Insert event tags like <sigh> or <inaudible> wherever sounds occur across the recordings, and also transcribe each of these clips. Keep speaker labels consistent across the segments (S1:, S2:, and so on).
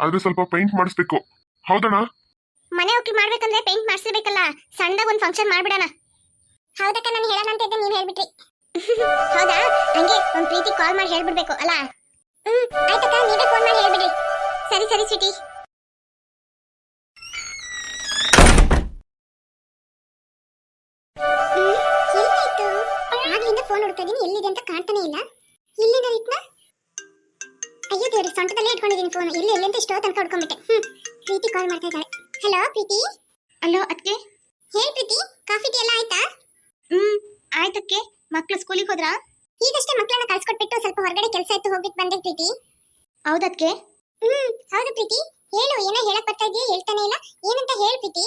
S1: ಆದ್ರೆ ಸ್ವಲ್ಪ ಪೇಂಟ್ ಮಾಡಿಸ್ಬೇಕು. ಹೌದಣ್ಣ?
S2: ಮನೆ ಹೋಗಿ ಮಾಡ್ಬೇಕಂದ್ರೆ ಪೇಂಟ್ ಮಾಡಿಸ್ಬೇಕಲ್ಲ ಸಣ್ಣದಾಗ ಒಂದು ಫಂಕ್ಷನ್ ಮಾಡ್ಬಿಡಣ. ಹೌದಕ್ಕ ನಾನು ಹೇಳೋಣ ಅಂತ ಇದ್ದೆ ನೀವು ಹೇಳ್ಬಿಟ್ರಿ. <laughs> ಹೌದಾ? ಹಂಗೆ ಒಂದ್ ಪ್ರೀತಿ ಕಾಲ್ ಮಾಡಿ ಹೇಳ್ಬಿಡ್ಬೇಕು ಅಲ್ಲ ಹ್ಮ್ ಆಯ್ತಕ್ಕ ನೀವೇ ಫೋನ್ ಮಾಡಿ ಹೇಳ್ಬಿಡ್ರಿ. ಸರಿ ಸರಿ ಸಿಟಿ ಆಗ್ಲಿಂದ ಫೋನ್ ಹುಡುಕ್ತಾ ಇದೀನಿ ಎಲ್ಲಿದೆ ಅಂತ ಕಾಣ್ತಾನೆ ಇಲ್ಲ. ಎಲ್ಲಿದೆ ಇಟ್ನ ಸೊಂಟದಲ್ಲೇ ಇಟ್ಕೊಂಡಿದ್ದೀನಿ ಫೋನ್ ಇಲ್ಲಿ ಎಲ್ಲಿ ಅಂತ ಇಷ್ಟೋ ತನಕ ಹುಡ್ಕೊಂಡ್ಬಿಟ್ಟೆ. ಹ್ಮ್ ಪ್ರೀತಿ ಕಾಲ್ ಮಾಡ್ತಾ ಇದ್ದಾಳೆ. ಹಲೋ ಪ್ರೀತಿ? ಅಲೋ ಅದಕ್ಕೆ ಹೇಳಿ ಪ್ರೀತಿ ಕಾಫಿ ಟೀ ಎಲ್ಲ ಆಯ್ತಾ? ಹ್ಮ್ ಆಯ್ತಕ್ಕೆ ಮಕ್ಕಳು ಸ್ಕೂಲಿಗೆ ಹೋದ್ರಾ? ಈಗಷ್ಟೇ ಮಕ್ಕಳನ್ನ ಕಳ್ಸ್ಕೊಟ್ಬಿಟ್ಟು ಸ್ವಲ್ಪ ಹೊರಗಡೆ ಕೆಲಸ ಇತ್ತು ಹೋಗ್ಬಿಟ್ಟು ಬಂದೆ ಪ್ರೀತಿ. ಹೌದಕ್ಕೆ ಹ್ಮ್ ಹೌದು ಪ್ರೀತಿ. ಹೇಳು ಏನೋ ಹೇಳಕ್ ಬರ್ತಾ ಇದೀಯ ಹೇಳ್ತಾನೆ ಇಲ್ಲ. ಏನಂತ ಹೇಳಿ ಪ್ರೀತಿ.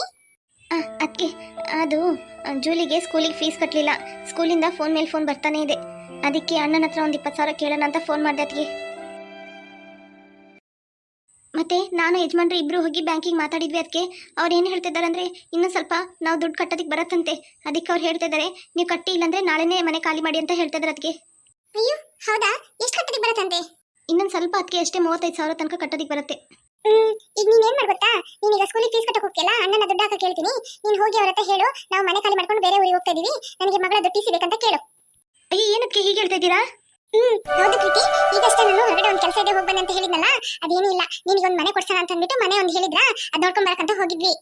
S2: ಅದಕ್ಕೆ ಅದು ಜೂಲಿಗೆ ಸ್ಕೂಲಿಗೆ ಫೀಸ್ ಕಟ್ಟಲಿಲ್ಲ ಸ್ಕೂಲಿಂದ ಫೋನ್ ಮೇಲೆ ಫೋನ್ ಬರ್ತಾನೆ ಇದೆ. ಅದಕ್ಕೆ ಅಣ್ಣನ ಹತ್ರ ಒಂದು ಇಪ್ಪತ್ತು ಸಾವಿರ ಕೇಳೋಣ ಅಂತ ಫೋನ್ ಮಾಡಿದೆ ಅದಕ್ಕೆ ನಾನು ಯಜಮಾನ್ರು ಇಬ್ರು ಹೋಗಿ ಬ್ಯಾಂಕಿಗೆ ಮಾತಾಡಿದ್ವಿ ಅದಕ್ಕೆ ಅವ್ರು ಏನು ಹೇಳ್ತಿದ್ದಾರೆ ಅಂದರೆ ಇನ್ನೂ ಸ್ವಲ್ಪ ನಾವು ದುಡ್ಡು ಕಟ್ಟೋದಕ್ಕೆ ಬರತ್ತಂತೆ. ಅದಕ್ಕೆ ಅವ್ರು ಹೇಳ್ತಿದ್ದಾರೆ ನೀವು ಕಟ್ಟಿ ಇಲ್ಲಾಂದ್ರೆ ನಾಳೆನೇ ಮನೆ ಖಾಲಿ ಮಾಡಿ ಅಂತ ಹೇಳ್ತಿದ್ದಾರೆ ಅದಕ್ಕೆ ಅಯ್ಯೋ ಹೌದಾ? ಎಷ್ಟು ಕಟ್ಟೋದಕ್ಕೆ ಬರತ್ತಂತೆ? ಇನ್ನೊಂದು ಸ್ವಲ್ಪ ಅದಕ್ಕೆ ಅಷ್ಟೇ ಮೂವತ್ತೈದು ಸಾವಿರ ತನಕ ಕಟ್ಟೋದಕ್ಕೆ ಬರುತ್ತೆ. ಈಗ ನೀನ್ ಏನ್ ಮಾಡ್ಬೇಕಾ ನೀನ್ ಈಗ ಸ್ಕೂಲಿಗೆ ಫೀಸ್ ಕಟ್ಟಕ್ಕೆ ಹೋಗ್ತಿಲ್ಲ ಅಣ್ಣನ ದುಡ್ಡು ಹಾಕಕ್ಕೆ ಹೇಳ್ತೀನಿ ನೀನ್ ಹೋಗಿ ಅವ್ರ ಹತ್ರ ಹೇಳು ನಾವು ಮನೆ ಖಾಲಿ ಮಾಡ್ಕೊಂಡು ಬೇರೆ ಊರಿಗೆ ಹೋಗ್ತಾ ಇದೀವಿ. ನನಗೆ ಮಗಳ ದುಡ್ಡು ಸಿಗಬೇಕಂತ ಕೇಳು. ಅಯ್ಯ ಏನಕ್ಕೆ ಹೀಗೆ ಹೇಳ್ತಾ ಇದ್ದೀರಾ? ಹ್ಮ್ ಹೌದು ಕೃತಿ ಈಗಷ್ಟೇ ನಾನು ಹೊರಗಡೆ ಒಂದು ಕೆಲಸ ಇದೆ ಹೋಗ್ಬನ್ನಿ ಅಂತ ಹೇಳಿದ್ನಲ್ಲ ಅದೇನೂ ಇಲ್ಲ. ನಿನಗೆ ಒಂದು ಮನೆ ಕೊಡ್ಸೋಣ ಅಂತ ಅಂದ್ಬಿಟ್ಟು ಮನೆ ಒಂದ್ ಹೇಳಿದ್ರ? ಅದ್ ನೋಡ್ಕೊಂಡ್ ಬರಕಂತ ಹೋಗಿದ್ವಿ.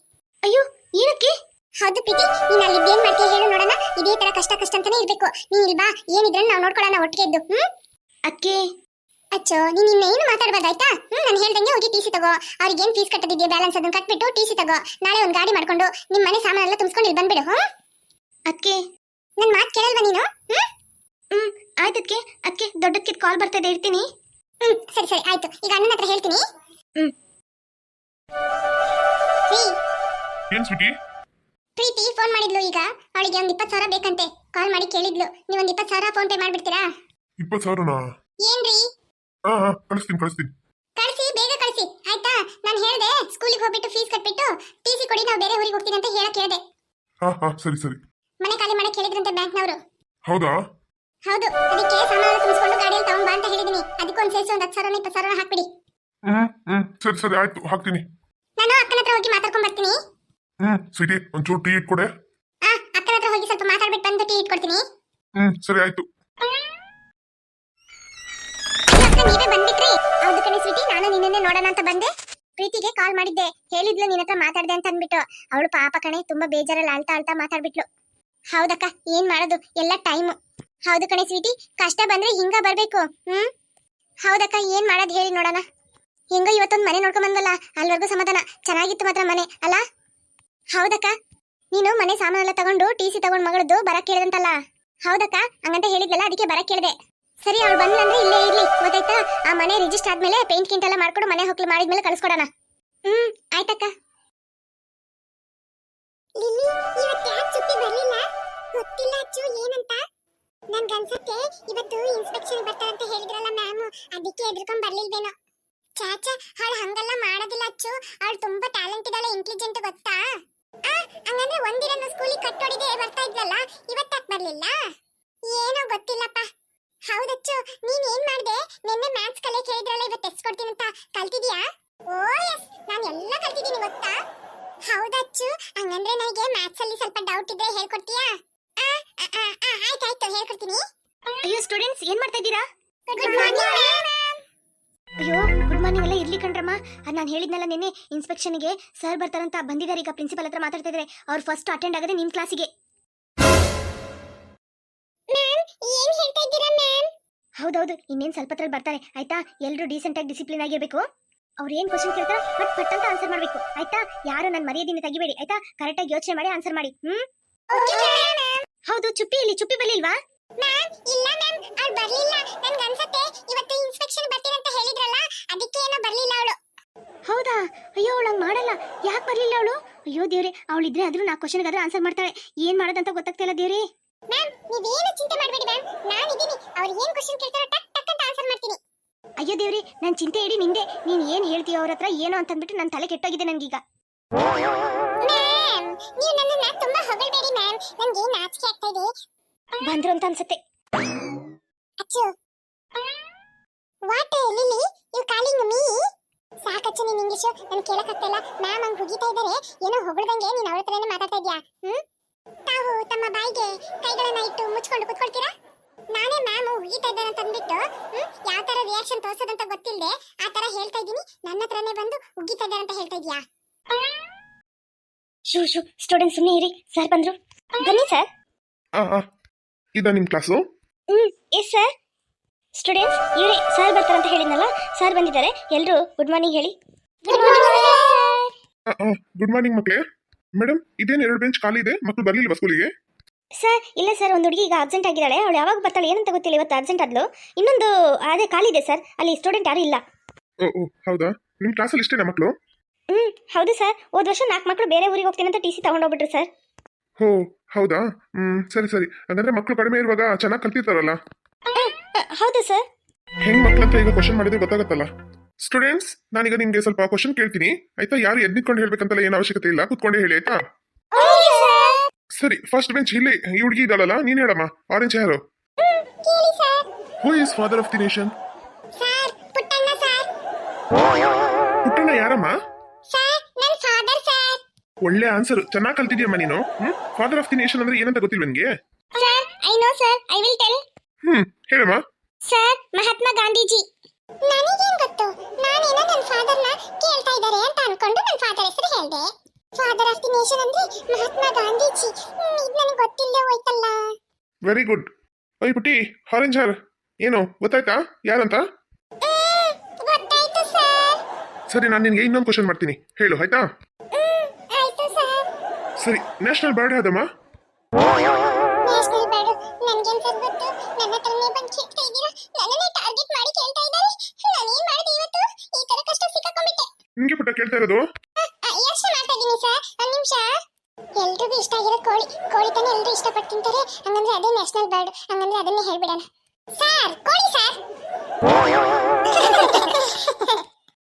S2: ಅಯ್ಯೋ ಏನಕ್ಕೆ? ಹೌದು ಪ್ರೀತಿ ನೀನ್ ಅಲ್ಲಿ ಏನ್ ಮಾಡ್ತೀಯ ಹೇಳು ನೋಡೋಣ. ಇದೇ ತರ ಕಷ್ಟ ಕಷ್ಟ ಅಂತಾನೆ ಇರ್ಬೇಕು. ನೀನ್ ಇಲ್ವಾ ಏನಿದ್ರೆ ನಾವು ನೋಡ್ಕೊಳ್ಳೋಣ ಒಟ್ಟಿಗೆ ಇದ್ದು ಹ್ಮ್? ಅಕ್ಕೆ. ಅಚ್ಚೋ ನೀನ್ ಇನ್ನ ಏನು ಮಾತಾಡ್ಬಾರ್ದಾಯ್ತಾ ಹ್ಮ್ ನಾನು ಹೇಳ್ದಂಗೆ ಹೋಗಿ ಟಿ ಸಿ ತಗೋ. ಅವ್ರಿಗೆ ಏನ್ ಫೀಸ್ ಕಟ್ಟದಿದ್ಯಾ ಬ್ಯಾಲೆನ್ಸ್ ಅದನ್ನ ಕಟ್ಬಿಟ್ಟು ಟಿ ಸಿ ತಗೋ. ನಾಳೆ ಒಂದು ಗಾಡಿ ಮಾಡ್ಕೊಂಡು ನಿಮ್ಮ ಮನೆ ಸಾಮಾನೆಲ್ಲ ತುಂಬಿಸ್ಕೊಂಡು ಇಲ್ಲಿ ಬಂದ್ಬಿಡು ಹ್ಮ್? ಅದಕ್ಕೆ ನನ್ ಮಾತು ಕೇಳಲ್ವಾ ನೀನು ಹ್ಮ್? ಹ್ಮ್ ಆಯ್ತಕ್ಕೆ ಅದಕ್ಕೆ ದೊಡ್ಡಕ್ಕೆ ಕಾಲ್ ಬರ್ತಾ ಇದೆ ಇರ್ತೀನಿ. ಹ್ಮ್ ಸರಿ ಸರಿ ಆಯ್ತು. ಈಗ ಅಣ್ಣನ ಹತ್ರ ಹೇಳ್ತೀನಿ. ಹ್ಮ್. ರೀ
S1: ಏನ್ ಸ್ವೀಟಿ?
S2: ಪ್ರೀತಿ ಫೋನ್ ಮಾಡಿದ್ಲು ಈಗ. ಅವಳಿಗೆ ಒಂದು ಇಪ್ಪತ್ತು ಸಾವಿರ ಬೇಕಂತೆ. ಕಾಲ್ ಮಾಡಿ ಕೇಳಿದ್ಲು. ನೀವು ಒಂದ್ ಇಪ್ಪತ್ತು ಸಾವಿರ ಫೋನ್ ಪೇ ಮಾಡ್ಬಿಡ್ತೀರಾ?
S1: ಇಪ್ಪತ್ತು ಸಾವಿರನಾ?
S2: ಏನ್ರಿ
S1: ಹಾ ಹಾ ಕಳಿಸ್ತೀನಿ ಕಳಿಸ್ತೀನಿ.
S2: ಕಳಿಸಿ ಬೇಗ ಕಳಿಸಿ. ಆಯ್ತಾ? ನಾನು ಹೇಳ್ದೆ ಸ್ಕೂಲಿಗೆ ಹೋಗ್ಬಿಟ್ಟು ಫೀಸ್ ಕಟ್ಬಿಟ್ಟು ಟಿ ಸಿ ಕೊಡಿ ನಾವು ಬೇರೆ ಊರಿಗೆ ಹೋಗ್ತೀನಿ ಅಂತ ಹೇಳಕ್ ಹೇಳ್ದೆ.
S1: ಹಾ ಹಾ ಸರಿ ಸರಿ.
S2: ಮನೆ ಖಾಲಿ ಮಾಡಕ್ ಹೇಳಿದ್ರಂತೆ ಬ್ಯಾಂಕ್ನವರು.
S1: ಹೌದಾ?
S2: ಹೌದು ಅದಕ್ಕೆ ಸಾಮಾನು ತುಂಬಿಸ್ಕೊಂಡು ಗಾಡಿಯಲ್ಲಿ ತಗೊಂಡ್ ಬಾ ಅಂತ ಹೇಳಿದೀನಿ. ಅದಕ್ಕೊಂದ್ ಸೇರಿಸಿ ಒಂದ್ ಹತ್ತು ಸಾವಿರ ಇಪ್ಪತ್ತು ಸಾವಿರ ಹಾಕ್ಬಿಡಿ.
S1: ಹ್ಮ್ ಹ್ಮ್. ಸರಿ ಸರಿ ಆಯ್ತು ಹಾಕ್ತೀನಿ.
S2: ನಾನು ಅಕ್ಕನ ಹತ್ರ ಹೋಗಿ ಮಾತಾಡ್ಕೊಂಡ್ ಬರ್ತೀನಿ.
S1: ಹ್ಮ್ ಸ್ವೀಟಿ ಒಂಚೂರು ಟೀ ಇಟ್ಕೊಡೆ.
S2: ಆ ಅಕ್ಕನ ಹತ್ರ ಹೋಗಿ ಸ್ವಲ್ಪ ಮಾತಾಡ್ಬಿಟ್ಟು ಬಂದು ಟೀ ಇಟ್ಕೊಡ್ತೀನಿ.
S1: ಹ್ಮ್ ಸರಿ ಆಯ್ತು.
S2: ಅಕ್ಕ ನೀವೇ ಬಂದ್ಬಿಟ್ರಿ. ಹೌದು ಕಣೆ ಸ್ವೀಟಿ ನಾನು ನಿನ್ನೆ ನೋಡೋಣ ಅಂತ ಬಂದೆ. ಪ್ರೀತಿಗೆ ಕಾಲ್ ಮಾಡಿದ್ದೆ. ಹೇಳಿದ್ಲು ನಿನ್ನ ಹತ್ರ ಮಾತಾಡ್ದೆ ಅಂತ ಅಂದ್ಬಿಟ್ಟು. ಅವಳು ಪಾಪ ಕಣೆ ತುಂಬಾ ಬೇಜಾರಲ್ಲಿ ಅಳ್ತಾ ಅಳ್ತಾ ಮಾತಾಡ್ಬಿಟ್ಲು. ಹೌದಕ್ಕ, ಏನ್ ಮಾಡೋದು? ಎಲ್ಲ ಟೈಮ್ ಹೌದು ಕಣೆ ಸ್ವೀಟಿ, ಕಷ್ಟ ಬಂದ್ರೆ ಹಿಂಗ ಬರ್ಬೇಕು. ಹ್ಮ್? ಹೌದಕ್ಕ, ಏನ್ ಮಾಡೋದು ಹೇಳಿ ನೋಡೋಣ. ಹೆಂಗೋ ಇವತ್ತೊಂದು ಮನೆ ನೋಡ್ಕೊಂಡ್ ಬಂದಲ್ಲ ಅಲ್ವರೆಗೂ ಸಮಾಧಾನ. ಚೆನ್ನಾಗಿತ್ತು ಮಾತ್ರ ಮನೆ, ಅಲ್ಲ? ಹೌದಕ್ಕ, ನೀನು ಮನೆ ಸಾಮಾನೆಲ್ಲ ತಗೊಂಡು ಟಿ ಸಿ ತಗೊಂಡ್ ಮಗಳದ್ದು ಬರಕ್ ಕೇಳಿದಂತಲ್ಲ? ಹೌದಕ್ಕ, ಹಂಗಂತ ಹೇಳಿದ್ಲಲ್ಲ, ಅದಕ್ಕೆ ಬರಕ್ ಕೇಳಿದೆ. ಸರಿ, ಅವ್ಳು ಬಂದ್ಲಂದ್ರೆ ಇಲ್ಲೇ ಇರ್ಲಿ, ಗೊತ್ತಾಯ್ತಾ? ಆ ಮನೆ ರಿಜಿಸ್ಟರ್ ಆದ್ಮೇಲೆ ಪೇಂಟ್ ಗಿಂಟ್ ಎಲ್ಲ ಮಾಡ್ಕೊಂಡು ಮನೆ ಹೋಗ್ಲಿ ಮಾಡಿದ್ಮೇಲೆ ಕಳ್ಸ್ಕೊಡೋಣ. ಹ್ಮ್, ಆಯ್ತಕ್ಕ. ಲಿಲ್ಲಿ, ಇವತ್ತು ಯಾಕೆ ಚುಟ್ಟಿ ಬರಲಿಲ್ಲ? ಗೊತ್ತಿಲ್ಲ ಅಚ್ಚು, ಏನಂತ? ನನ್ಗೆ ಅನ್ಸತ್ತೆ, ಇವತ್ತು ಇನ್ಸ್ಪೆಕ್ಷನ್ ಬರ್ತಾರಂತ ಹೇಳಿದ್ರಲ್ಲ ಮ್ಯಾಮ್ ಅದಕ್ಕೆ ಎದ್ರಕೊಂಡ್ ಬರ್ಲಿಲ್ವೇನೋ. ಚಾಚಾ, ಅವಳು ಹಂಗೆಲ್ಲ ಮಾಡೋದಿಲ್ಲ ಅಚ್ಚು, ಅವಳು ತುಂಬಾ ಟ್ಯಾಲೆಂಟ್ ಇದ್ದಾಳೆ ಇಂಟೆಲಿಜೆಂಟ್ ಗೊತ್ತಾ? ಹಂಗಂದ್ರೆ ಒಂದಿನ ಸ್ಕೂಲಿಗೆ ಕಟ್ಟೋಡಿಗೆ ಬರ್ತಾ ಇವತ್ತು ಇವತ್ತಾಕ್ ಬರ್ಲಿಲ್ಲ? ಏನೋ ಗೊತ್ತಿಲ್ಲಪ್ಪ. ಹೌದಚ್ಚು ನೀನ್ ಏನ್ ಮಾಡ್ದೆ? ನಿನ್ನೆ ಮ್ಯಾಥ್ಸ್ ಕಲೆ ಕೇಳಿದ್ರಲ್ಲ, ಇವತ್ತು ಟೆಸ್ಟ್ ಕೊಡ್ತೀನಿ ಅಂತ ಕಲ್ತಿದ್ಯಾ? ಓ ಎಸ್ ನಾನು ಎಲ್ಲ ಕಲ್ತಿದ್ದೀನಿ, ಗೊತ್ತಾ? ಹೌದಚ್ಚು. ಹಂಗಂದ್ರೆ ನನಗೆ ಮ್ಯಾಥ್ಸ್ ಅಲ್ಲಿ ಸ್ವಲ್ಪ ಡೌಟ್ ಇದ್ರೆ ಹೇಳ್ಕೊಡ್ತೀಯಾ? ಆ, ಆ, ಆ, ಆ, ಆಯ್ತಾಯ್ತು ಹೇಳ್ಕೊಡ್ತೀನಿ. ಅಯ್ಯೋ ಸ್ಟೂಡೆಂಟ್ಸ್ ಏನ್ ಮಾಡ್ತಾ ಇದ್ದೀರಾ? ಗುಡ್ ಮಾರ್ನಿಂಗ್ ಅಯ್ಯೋ ಗುಡ್ ಮಾರ್ನಿಂಗ್ ಎಲ್ಲ ಇರ್ಲಿ ಕಣ್ರಮ್ಮ. ಅದು ನಾನು ಹೇಳಿದ್ನಲ್ಲ ನಿನ್ನೆ ಇನ್ಸ್ಪೆಕ್ಷನ್ಗೆ ಸರ್ ಬರ್ತಾರಂತ ಬಂದಿದ್ದಾರೆ. ಈಗ ಪ್ರಿನ್ಸಿಪಲ್ ಹತ್ರ ಮಾತಾಡ್ತಾ ಇದ್ದಾರೆ ಅವ್ರು ಫಸ್ಟ್ ಅಟೆಂಡ್ ಆಗದೆ ನಿಮ್ಮ ಕ್ಲಾಸಿಗೆ ಮ್ಯಾಮ್ ಏನ್ ಹೇಳ್ತಾ ಇದ್ದೀರಾ ಮ್ಯಾಮ್ ಹೌದೌದು ಇನ್ನೇನ್ ಸ್ವಲ್ಪ ಹೊತ್ತಲ್ಲಿ ಬರ್ತಾರೆ. ಆಯ್ತಾ? ಎಲ್ಲರೂ ಡೀಸೆಂಟ್ ಆಗಿ ಡಿಸಿಪ್ಲಿನ್ ಆಗಿರ್ಬೇಕು. ಅವ್ರು ಏನ್ ಕ್ವಶನ್ ಕೇಳ್ತಾರ? ಬಟ್ ಪಟ್ ಅಂತ ಆನ್ಸರ್ ಮಾಡ್ಬೇಕು. ಆಯ್ತಾ? ಯಾರು ನನ್ನ ಮರ್ಯಾದೆಯಿಂದ ತೆಗಿಬೇಡಿ ಆಯ್ತಾ? ಕರೆಕ್ಟ್ ಆಗಿ ಯೋಚನೆ ಮಾಡಿ ಆನ್ಸರ್ ಮಾಡಿ. ಹ್ಮ್? ಹೌದು ಚುಪ್ಪಿ ಇಲ್ಲಿ ಚುಪ್ಪಿ ಬರ್ಲಿಲ್ವಾ? ಮ್ಯಾಮ್ ಇಲ್ಲ ಮ್ಯಾಮ್ ಅವ್ಳು ಬರ್ಲಿಲ್ಲ. ನನ್ಗೆ ಅನ್ಸತ್ತೆ ಇವತ್ತು ಇನ್ಸ್ಪೆಕ್ಷನ್ ಬರ್ತೀನಿ ಅಂತ ಹೇಳಿದ್ರಲ್ಲ ಅದಕ್ಕೆ ಏನೋ ಬರ್ಲಿಲ್ಲ ಅವಳು. ಹೌದಾ? ಅಯ್ಯೋ ಅವಳು ಹಂಗೆ ಮಾಡಲ್ಲ. ಯಾಕೆ ಬರ್ಲಿಲ್ಲ ಅವಳು? ಅಯ್ಯೋ ದೇವ್ರೆ ಅವಳು ಇದ್ರೆ ಆದ್ರೂ ನಾ ಕ್ವಶನ್ಗೆ ಆದ್ರೂ ಆನ್ಸರ್ ಮಾಡ್ತಾಳೆ. ಏನ್ ಮಾಡೋದಂತ ಗೊತ್ತಾಗ್ತಿಲ್ಲ ದೇವ್ರಿ. ಮ್ಯಾಮ್ ನೀವೇನು ಚಿಂತೆ ಮಾಡಬೇಡಿ ಮ್ಯಾಮ್ ನಾನು ಇದ್ದೀನಿ ಅವ್ರು ಏನ್ ಕ್ವಶನ್ ಕೇಳ್ತಾರೋ ಟಕ್ ಟಕ್ ಅಂತ ಆನ್ಸರ್ ಮಾಡ್ತೀನಿ. ಅಯ್ಯೋ ದೇವ್ರಿ ನನ್ನ ಚಿಂತೆ ಇಡಿ ನಿಂದೆ. ನೀನ್ ಏನ್ ಹೇಳ್ತೀಯ ಅವ್ರ ಹತ್ರ ಏನು ಅಂತ ಅಂದ್ಬಿಟ್ಟು ನನ್ನ ತಲೆ ಕೆಟ್ಟೋಗಿದೆ ನಂಗೀಗ. ಮ್ಯಾಮ್ ನೀವು ನನ್ನನ್ನ ತುಂಬಾ ಹೊಗಳ್ಬೇಡಿ ಮ್ಯಾಮ್. ನನಗೆ ನಾಚಿಕೆ ಆಗ್ತಾ ಇದೆ. ಬಂದ್ರು ಅಂತ ಅನ್ಸುತ್ತೆ. Achchu. What Lily you calling me. ನೀನ್ ಇಂಗ್ಲಿಷ್ ನನ್ ಇಲ್ಲ. ಮ್ಯಾಮ್ ಹಂಗ್ ಹುಗಿತಾ ಇದಾರೆ. ಏನೋ ಹೊಗಳ್ದಂಗೆ ನೀನ್ ಅವಳ ಹತ್ರನೇ ಮಾತಾಡ್ತಾ ಇದ್ಯಾ? ಹ್ಮ್? ತಾವು ತಮ್ಮ ಬಾಯಿಗೆ ಕೈಗಳನ್ನ ಇಟ್ಟು ಮುಚ್ಕೊಂಡು ಕುತ್ಕೊಳ್ತೀರಾ? ನಾನೇ ಮ್ಯಾಮ್ ಉಗಿತಾ ಇದ್ದಾರೆ ಅಂತ ಅಂದ್ಬಿಟ್ಟು ಹ್ಮ್ ಯಾವ ತರ ರಿಯಾಕ್ಷನ್ ತೋರ್ಸೋದಂತ ಗೊತ್ತಿಲ್ಲದೆ ಆ ತರ ಹೇಳ್ತಾ ಇದ್ದೀನಿ. ನನ್ನ ಹತ್ರನೇ ಬಂದು ಉಗ್ಗಿತಾ ಇದ್ದಾರೆ ಅಂತ ಹೇಳ್ತಾ ಇದೀಯಾ
S3: ಶೂ ಶೂ ಸ್ಟೂಡೆಂಟ್ ಸುಮ್ಮನೆ ಇರಿ. ಸರ್ ಬಂದ್ರು. ಬನ್ನಿ ಸರ್
S1: ಆ ಆ ಇದ ನಿಮ್ಮ class
S3: hmm yes sir students ಇವರೇ ಸರ್ ಬರ್ತಾರಂತ ಹೇಳಿದ್ನಲ್ಲ ಸರ್ ಬಂದಿದ್ದಾರೆ. ಎಲ್ಲರೂ ಗುಡ್ ಮಾರ್ನಿಂಗ್ ಹೇಳಿ.
S1: ಗುಡ್ ಮಾರ್ನಿಂಗ್ ಮಕ್ಕಳೇ ಮೇಡಮ್ ಇದೇನು ಎರಡು ಬೆಂಚ್ ಖಾಲಿ ಇದೆ? ಮಕ್ಕಳು ಬರಲಿಲ್ಲ ಸ್ಕೂಲಿಗೆ
S3: ಸರ್ ಇಲ್ಲ ಸರ್ ಒಂದು ಹುಡುಗಿ ಈಗ ಅಬ್ಸೆಂಟ್ ಆಗಿದ್ದಾಳೆ. ಅವಳು ಯಾವಾಗ ಬರ್ತಾಳೆ ಏನಂತ ಗೊತ್ತಿಲ್ಲ. ಇವತ್ತು ಅಬ್ಸೆಂಟ್ ಆದ್ಲು. ಇನ್ನೊಂದು ಅದೇ ಖಾಲಿ ಇದೆ ಸರ್. ಅಲ್ಲಿ ಸ್ಟೂಡೆಂಟ್ ಯಾರು ಇಲ್ಲ.
S1: ಓ ಓ ಹೌದಾ? ನಿಮ್ಮ ಕ್ಲಾಸಲ್ಲಿ ಇಷ್ಟೇನಾ ಮಕ್ಕಳು
S3: ಹ್ಞೂ ಹೌದು ಸರ್. ಹೋದ ವರ್ಷ ನಾಲ್ಕು ಮಕ್ಕಳು ಬೇರೆ ಊರಿಗೆ ಹೋಗ್ತೀನಿ ಅಂತ ಟಿ ಸಿ ತೊಗೊಂಡೋಗ್ಬಿಟ್ರು ಸರ್.
S1: ಹೋ ಹೌದಾ? ಹ್ಮ್ ಸರಿ ಸರಿ. ಹಾಗಾದ್ರೆ ಮಕ್ಕಳು ಕಡಿಮೆ ಇರುವಾಗ ಚೆನ್ನಾಗಿ ಕಲ್ತಿರ್ತಾರಲ್ಲ?
S3: ಹೌದು ಸರ್.
S1: ಹೆಂಗ್ ಅಂತ ಈಗ ಕ್ವಶನ್ ಮಾಡಿದ್ರೆ ಗೊತ್ತಾಗತ್ತಲ್ಲ? ಸ್ಟೂಡೆಂಟ್ಸ್ ನಾನೀಗ ನಿಮ್ಗೆ ಸ್ವಲ್ಪ ಕ್ವಶನ್ ಕೇಳ್ತೀನಿ. ಆಯ್ತಾ? ಯಾರು ಎದ್ ನಿಂತ್ಕೊಂಡು ಹೇಳ್ಬೇಕಂತಲ್ಲ ಏನು ಅವಶ್ಯಕತೆ ಇಲ್ಲ. ಕೂತ್ಕೊಂಡೇ ಹೇಳಿ ಆಯ್ತಾ? ಸರಿ ಫಸ್ಟ್ ಬೆಂಚ್ ಇಲ್ಲಿ, ಈ ಹುಡುಗಿ ಇದ್ದಾಳಲ್ಲ, ನೀನ್ ಹೇಳಮ್ಮ orange
S2: hair
S1: who is father of the nation
S2: Puttanna
S1: ಯಾರಮ್ಮ? ಒಳ್ಳೆ ಆನ್ಸರ್ ಚೆನ್ನಾಗಿ ಕಲ್ತಿದ್ಯಮ್ಮ ನೀನು? ಫಾದರ್ ಆಫ್ ದಿ ನೇಷನ್ ಅಂದ್ರೆ ಏನಂತ ಗೊತ್ತಿಲ್ಲ
S3: ನಿಮಗೆ I know sir I will tell
S1: hmm, ಹೇಳಮ್ಮ.
S3: ಸರ್ ಮಹಾತ್ಮ ಗಾಂಧೀಜಿ
S2: ನನಗೇನ್ ಗೊತ್ತು? ನಾನೇನೋ ನನ್ನ ಫಾದರ್ನ ಕೇಳ್ತಾ ಇದ್ದಾರೆ ಅಂತ ಅನ್ಕೊಂಡು ನನ್ನ ಫಾದರ್ ಹೆಸರು ಹೇಳ್ದೆ. ಫಾದರ್ ಆಫ್ ದಿ ನೇಷನ್ ಅಂದ್ರೆ ಮಹಾತ್ಮ ಗಾಂಧೀಜಿ. ಇದು ನನಗೆ ಗೊತ್ತಿಲ್ಲ ಹೋಯ್ತಲ್ಲ.
S1: ವೆರಿ ಗುಡ್ ಓಯ್ ಪುಟ್ಟಿ ಆರೆಂಜ್ ಯಾರು ಏನು ಗೊತ್ತಾಯ್ತಾ? ಯಾರಂತ?
S2: ಗೊತ್ತಾಯ್ತು ಸರ್.
S1: ಸರಿ ನಾನು ನಿನ್ಗೆ ಇನ್ನೊಂದು ಕ್ವಶನ್ ಮಾಡ್ತೀನಿ. ಹೇಳು ಆಯ್ತಾ?
S2: ಆಯ್ತು ಸರ್.
S1: ಸರಿ ನ್ಯಾಷನಲ್ ಬರ್ಡ್ ಆದಮ್ಮ
S2: ನ್ಯಾಷನಲ್ ಬೇಡ ನನ್ಗೇನ್ ಸರ್ ಗೊತ್ತು? ನನ್ನ ಹತ್ರನೇ ಬಂದು ಕೇಳ್ತಾ ಇದ್ದೀರಾ? ನನ್ನನ್ನೇ ಟಾರ್ಗೆಟ್ ಮಾಡಿ ಕೇಳ್ತಾ ಇದ್ದಾರೆ? ನಾನೇನ್ ಮಾಡಿದೆ ಇವತ್ತು? ಈ ಕಷ್ಟ
S1: ನಿಮಗೆ ಪುಟ್ಟ ಕೇಳ್ತಾ ಇರೋದು?
S2: ಮಾಡ್ತಾ ಸರ್ ಒಂದು ನಿಮಿಷ. ಎಲ್ರಿಗೂ ಇಷ್ಟ ಆಗಿರೋ ಕೋಳಿ ಕೋಳಿ ತಾನೇ ಎಲ್ಲರೂ ಇಷ್ಟಪಟ್ಟು ತಿಂತಾರೆ. ಹಂಗಂದ್ರೆ ಅದೇ ನ್ಯಾಷನಲ್ ಬರ್ಡ್ ಹಂಗಂದ್ರೆ ಅದನ್ನೇ ಹೇಳ್ಬಿಡೋಣ. ಸರ್ ಕೋಳಿ ಸರ್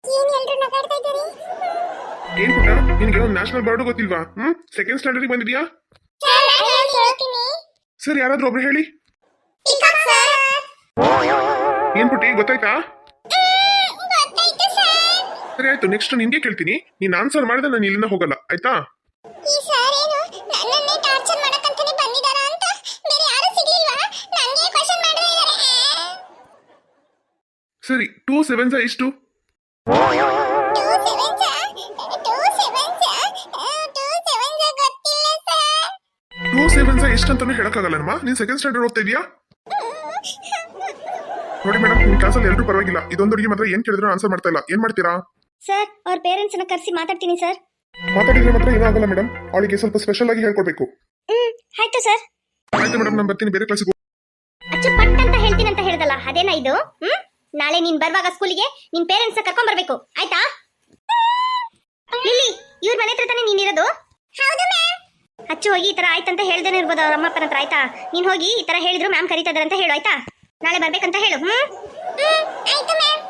S2: <laughs> ಏನ್ ಎಲ್ರು ನಗಾಡ್ತಾ ಇದ್ದೀರಿ?
S1: ಏನ್ ಪುಟ್ಟ? ನಿನ್ಗೆ ಒಂದು ನ್ಯಾಷನಲ್ ಬರ್ಡ್ ಗೊತ್ತಿಲ್ವಾ? ಹ್ಮ್? ಸೆಕೆಂಡ್ ಸ್ಟ್ಯಾಂಡರ್ಡ್ ಬಂದಿದ್ಯಾ?
S2: ಸರ್ ನಾನು ಹೇಳ್ತೀನಿ.
S1: ಸರಿ ಯಾರಾದ್ರೂ ಒಬ್ರು ಹೇಳಿ.
S2: ಪಿಕಾಕ್ ಸರ್
S1: ಏನ್ ಪುಟ್ಟಿ ಗೊತ್ತಾಯ್ತು?
S2: ಸರ್
S1: ಆಯ್ತು ನೆಕ್ಸ್ಟ್ ನಿನ್ಗೆ ಕೇಳ್ತೀನಿ. ನೀನ್ ಆನ್ಸರ್ ಮಾಡಿದ್ರೆ ನಾನು ಇಲ್ಲಿಂದ ಹೋಗಲ್ಲ ಆಯ್ತಾ?
S2: ಈ ಸರ್ ಏನು? ನನ್ನನ್ನೇ ಟಾರ್ಚರ್ ಮಾಡಕ್ಕಂತಾನೆ ಬಂದಿದಾರ ಅಂತ? ಬೇರೆ ಯಾರು ಸಿಗ್ಲಿಲ್ವಾ? ನನಗೆ ಕ್ವಶನ್ ಮಾಡ್ತಾ ಇದ್ದಾರೆ.
S1: ಸರಿ two
S2: seven sir two seven sir two seven
S1: sevens ಎಷ್ಟು ಅಂತಾನು ಹೇಳಕ್ಕಾಗಲ್ಲಮ್ಮ ನೀನ್ ಸೆಕೆಂಡ್ ಸ್ಟ್ಯಾಂಡರ್ಡ್ ಓದ್ತಾ ಇದೀಯಾ? ನೋಡಿ ಮೇಡಮ್ ನಿಮ್ ಕ್ಲಾಸಲ್ಲಿ ಎಲ್ಲರೂ ಪರವಾಗಿಲ್ಲ. ಇದೊಂದು ಹುಡುಗಿ ಮಾತ್ರ ಏನ್ ಕೇಳಿದ್ರು ಆನ್ಸರ್ ಮಾಡ್ತಾ ಇಲ್ಲ. ಏನ್ ಮಾಡ್ತೀರಾ?
S3: ಸರ್ ಅವ್ರ ನ ಕರೆಸಿ ಮಾತಾಡ್ತೀನಿ ಸರ್
S1: ಮಾತಾಡಿದ್ರೆ ಮಾತ್ರ ಏನಾಗಲ್ಲ ಮೇಡಮ್ ಅವಳಿಗೆ ಸ್ವಲ್ಪ ಸ್ಪೆಷಲ್ ಆಗಿ ಹೇಳ್ಕೊಡ್ಬೇಕು.
S3: ಹ್ಮ್ ಆಯ್ತು ಸರ್
S1: ಆಯ್ತು ಮೇಡಮ್ ನಾನು ಬರ್ತೀನಿ. ಬೇರೆ ಕ್ಲಾಸಿಗೆ
S3: ಅಚ್ಚು ಪಟ್ ಅಂತ ಹೇಳ್ತೀನಿ ಅಂತ ಹೇಳ್ದಲ್ಲ ಅದೇನಾ ಇದು? ಹ್ಮ್? ನಾಳೆ ನೀನ್ ಬರುವಾಗ ಸ್ಕೂಲಿಗೆ ನಿನ್ ಪೇರೆಂಟ್ಸ್ ಕರ್ಕೊಂಡ್ ಬರ್ಬೇಕು. ಆಯ್ತಾ? ಲಿಲ್ಲಿ ಇವ್ರ ಮನೆ ಹತ್ರ ತಾನೇ ನೀನ್ ಇರೋದು?
S2: ಹೌದು ಮ್ಯಾಮ್
S3: ಅಚ್ಚು ಹೋಗಿ ಈ ತರ ಆಯ್ತಂತ ಹೇಳ್ದೇನೆ ಇರ್ಬೋದು ಅವ್ರ ಅಮ್ಮಪ್ಪನ ಹತ್ರ ಆಯ್ತಾ? ನೀನ್ ಹೋಗಿ ಈ ತರ ಹೇಳಿದ್ರು ಮ್ಯಾಮ್ ಕರೀತಾ ಇದಾರೆ ಅಂತ ಹೇಳು ಆಯ್ತಾ? ನಾಳೆ ಬರ್ಬೇಕಂತ ಹೇಳು ಹ್ಮ್?
S2: ಹ್ಮ್ ಆಯ್ತು ಮ್ಯಾಮ್